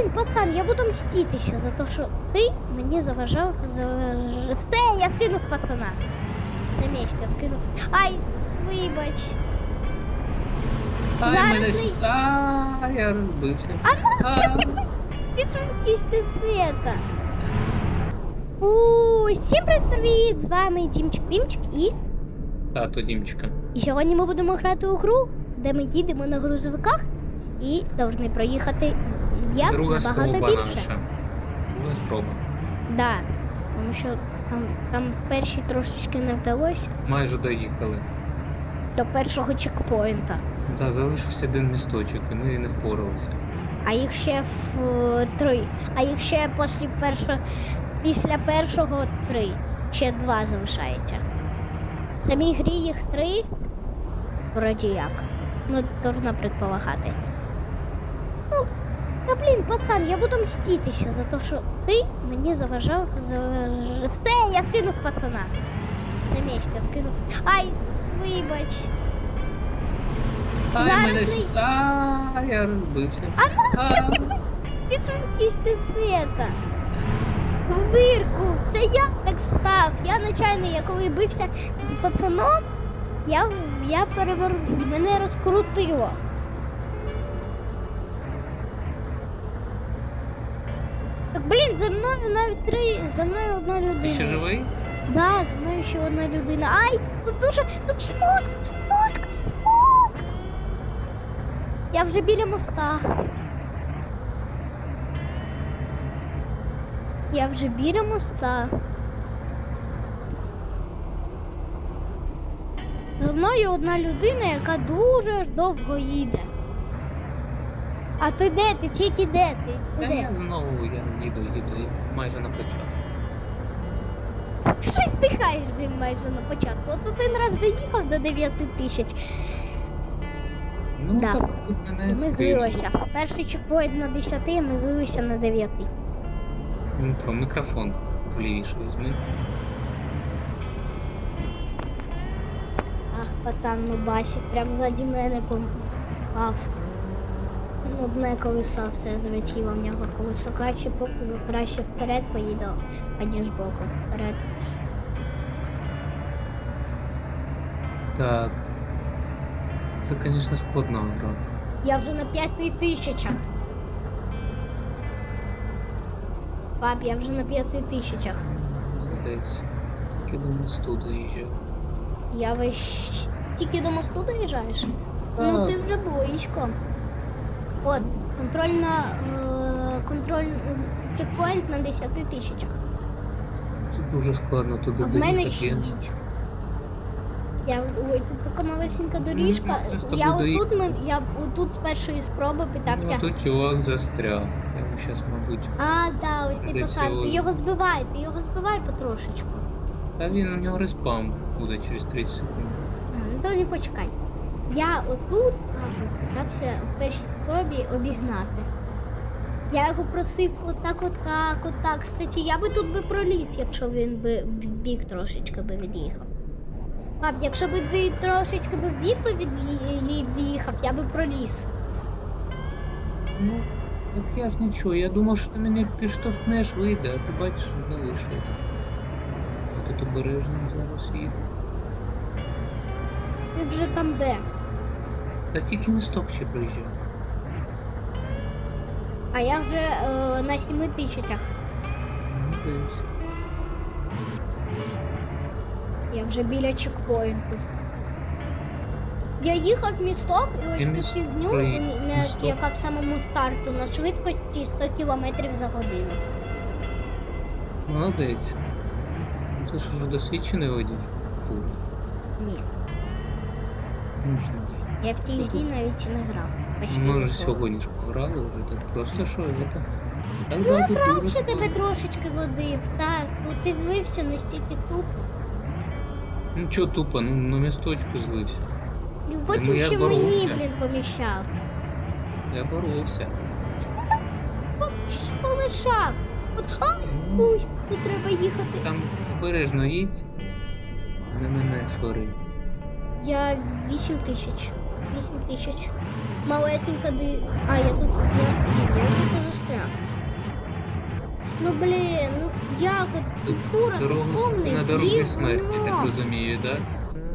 блін, пацан, я буду мститися за те, що ти мені заважав. заваж- Все, я скинув пацана. На місці скинув. Ай, вибач. Ай, Зараз мене ми- А, я розбився. А ну, ти швидкістю світа. У, всім привіт! З вами Дімчик Пімчик і. Тато Дімчика. І сьогодні ми будемо грати у гру, де ми їдемо на грузовиках і повинні проїхати як Друга набагато спроба більше. наша. Друга спроба. Да, тому що там, там перші трошечки не вдалося Майже доїхали. до першого чекпоінта. Да, залишився один місточок, і ми не впоралися. А їх ще в е, три. А їх ще після першого, після першого три. Ще два залишається. В самій грі їх три. Вроді як. Ну, можна предполагати. Пацан, я буду мститися за те, що ти мені заважав. заваж- Все, я скинув пацана. На місці скинув. Ай, вибач. Ай, Зараз мене щось- А, я розбився. А ну, А. чекай, ти світа. В дирку. Це я так встав. Я нечайно, я коли бився з пацаном, я, я перевернув, мене розкрутило. Блін, за мною навіть три, за мною одна людина. Ти ще живий? Да, за мною ще одна людина. Ай, тут дуже, тут спуск, спуск, спуск. Я вже біля моста. Я вже біля моста. За мною одна людина, яка дуже довго їде. А ти де? Ти тільки де ти? Та де? я знову я їду, їду, і майже на початку. Щось дихаєш, блін, майже на початку. От один раз доїхав до 9 тисяч. Ну, Да. так тут мене ми скинуло. злилися. Перший чекпоінт на 10, а ми злилися на 9. Дмитро, мікрофон влівіше візьми. Ах, пацан, ну басік, прям ззаді мене попав. Одне колесо все залетіло в нього колесо. Краще, краще вперед поїду, аніж боку. Вперед. Так. Це, звісно, складна гра. Я вже на 5 тисячах. Пап, я вже на 5 тисячах. Десь. Тільки до мосту доїжджав. Я весь тільки до мосту доїжджаєш? Ну ти вже близько. От, контрольна е, контроль чекпоінт на 10 тисячах. Це дуже складно туди в мене доїхати. 6. Я ой, тут така малесенька доріжка. Ну, Я отут ми, я отут з першої спроби питався. Ну, тут чувак застряг. Я йому зараз, мабуть. А, да, ось пацан. його- Ти його збивай, ти його збивай потрошечку. Та він у нього респам буде через 30 секунд. А, ну то не почекай. Я отут а, питався в першій спробі обігнати. Я його просив отак, отак, отак. Кстати, я би тут би проліз, якщо він би в бік трошечки би від'їхав. Пап, якщо би ти трошечки би в бік би від'їхав, я би проліз. Ну, так я ж нічого, я думав, що ти мене підштовхнеш, вийде, а ти бачиш, не вийшло. Тут обережно зараз їду. Ти вже там де? Та тільки місток ще приїжджав. А я вже е, на 7 тисячах. Ну. Я вже біля чекпоінту. Я їхав в місток і ось І міс- ні- не- місток. яка в самому старту на швидкості 100 км за годину. Молодець. Ну, Ти ж вже досвідчений водій. Фу. Ні. Нічого. Я в Ну, грі навіть не грав. Почти Ми вже ніколи. сьогодні ж пограли вже так просто що це. Так Ну, тут правда що тебе трошечки водив, так. Ну ти злився настільки тупо. Ну чого тупо, ну на місточку злився. І ну, потім я ще мені, боровся. блін, поміщав. Я боровся. Помішав. От, ай, ой, тут треба їхати. Там обережно їдь. Не мене сварить. Я 8 тисяч. 8 тисяч. Малесенька ди. А, я тут. Я, я тут застряг. Ну блін, ну як от Тут фура Дорога повний на дорозі зліва, смерті, ну. так розумію, так?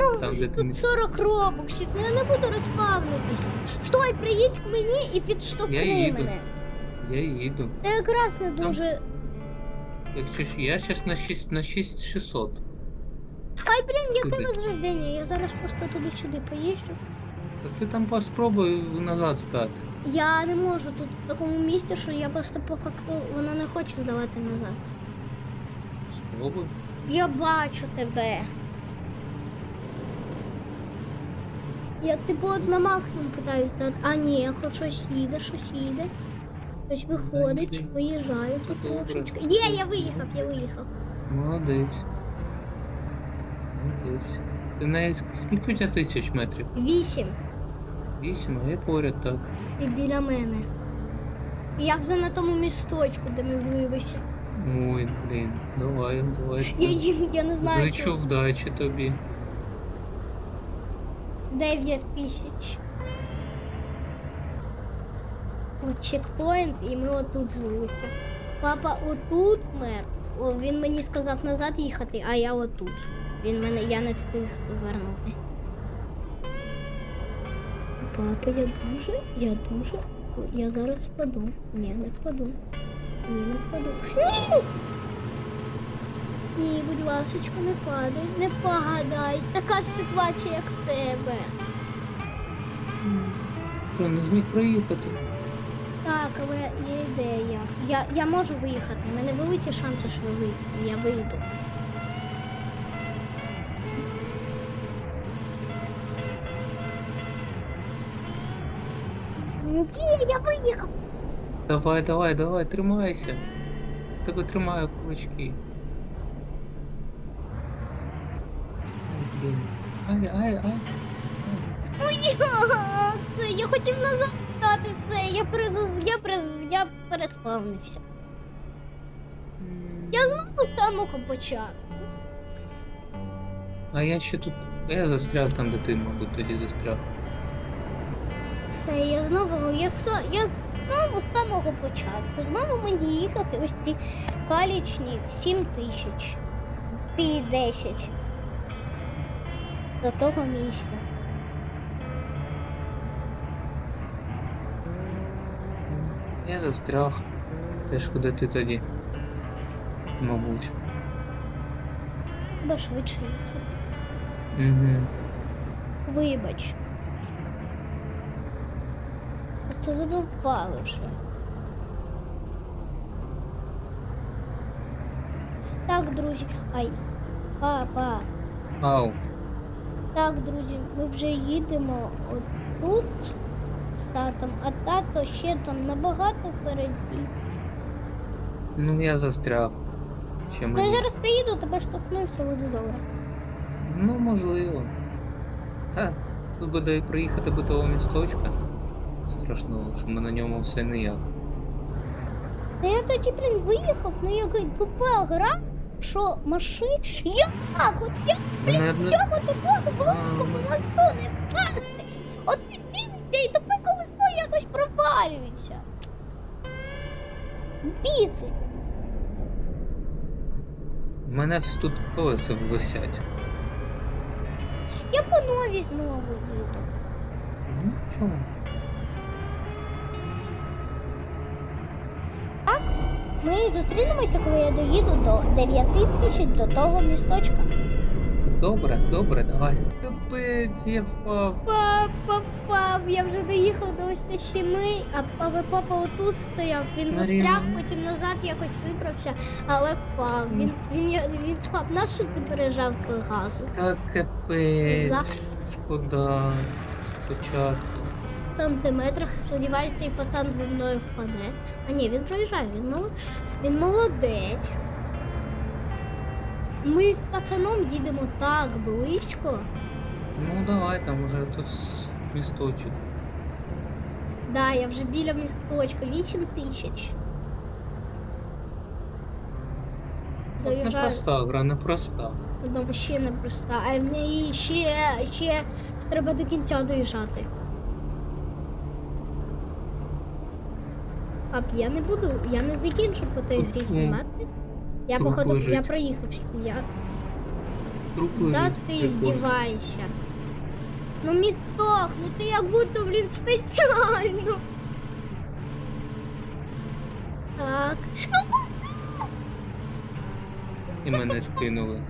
Ну, Там, де ти не- тут 40 робоксів, ну я не буду розпавнитись. Стой, приїдь к мені і підштовхни Я їду. мене. Я їду. Це якраз не Там- дуже. Якщо ж я зараз на 6 на 6600. Ай, блін, яке Туди. возрождення, я зараз просто туди-сюди поїжджу. Так ти там поспробуй назад стати. Я не можу тут в такому місці, що я просто по факту вона не хоче здавати назад. Спробуй. Я бачу тебе. Я типу от на максимум питаюсь дати. А ні, щось їде, щось їде. Щось виходить, виїжджаю добре. трошечки. Є, я виїхав, я виїхав. Молодець. Молодець. Ти на ск- скільки у тебе тисяч метрів? Вісім. Вісім, а я поряд так. Ти біля мене. І Я вже на тому місточку, де ми злилися. Ой, блін, давай, давай. Я, я не знаю. Зичу вдачі тобі. 9 тисяч. От чекпоінт, і ми отут злилися. Папа отут мер. О, він мені сказав назад їхати, а я отут. Він мене, я не встиг звернути. Папа, я дуже, я дуже. Я зараз впаду. Ні, не впаду. Ні, не впаду. Ні! Ні, будь ласочка, не падай, не падай. Така ж ситуація, як в тебе. Що, не зміг проїхати? Так, але є ідея. Я, я можу виїхати. У мене великі шанси, що я вийду. Є, я виїхав. Давай, давай, давай, тримайся. Тебе тримаю кулачки. Ай, блін. Ай, ай, ай. Ну це? Я хотів назад дати все. Я перез... я перез... я переспавнився. Я знову з самого початку. А я ще тут. Я застряг там, де ти, мабуть, тоді застряг. Все, я знову, я, я знову з самого початку. Знову мені їхати ось ці калічні 7 тисяч. Ти 10. До того місця. Я застряг. Теж куди ти тоді. Мабуть. Треба швидше їхати. Угу. Вибач. А то задовбали вже. Так, друзі. Ай. Папа. Ау. Так, друзі, ми вже їдемо отут з татом, а тато ще там набагато впереді. Ну я застряг. Ще Ну, я мені. зараз приїду, тебе штовхну і все буде добре. Ну, можливо. Ха, тут буде приїхати до того місточка. Страшного, що ми на ньому все ніяк. Та я тоді, блін, виїхав, ну який тупа гра, що машин. Як? От як, блін, великому ми- мосту не впасти? От підбігся і тупе колесо якось провалюється. Біцить. У мене тут колеса висять. Я по новій знову їду. Ну, чого? Ми зустрінемося, коли я доїду до 9 тисяч до того місточка. Добре, добре, давай. Капець, я впав. Папа, пап, я вже доїхав до ось та сіми, а але папа отут стояв. Він Маріна. застряг, потім назад якось вибрався, але впав. Він він, я- він впав. На що ти пережав газу? Та Да. капець. Шкода. Спочатку. В сантиметрах сподіваюся, цей пацан зі мною впаде. А ні, він проїжджає, він, мол... він молодець. Ми з пацаном їдемо так близько. Ну давай, там уже тут місточок. Да, я вже біля місточка, 8 тисяч. Непроста гра, непроста. Вона ще не проста, а в неї ще, ще треба до кінця доїжджати. Пап, я не буду, я не закінчу по той грі знімати. Я труп походу, я лежить. проїхався. Я... Труп Да лежить. ти прикольно. здівайся. Ну місток, ну ти як будто, блін, спеціально. Так. І мене скинули.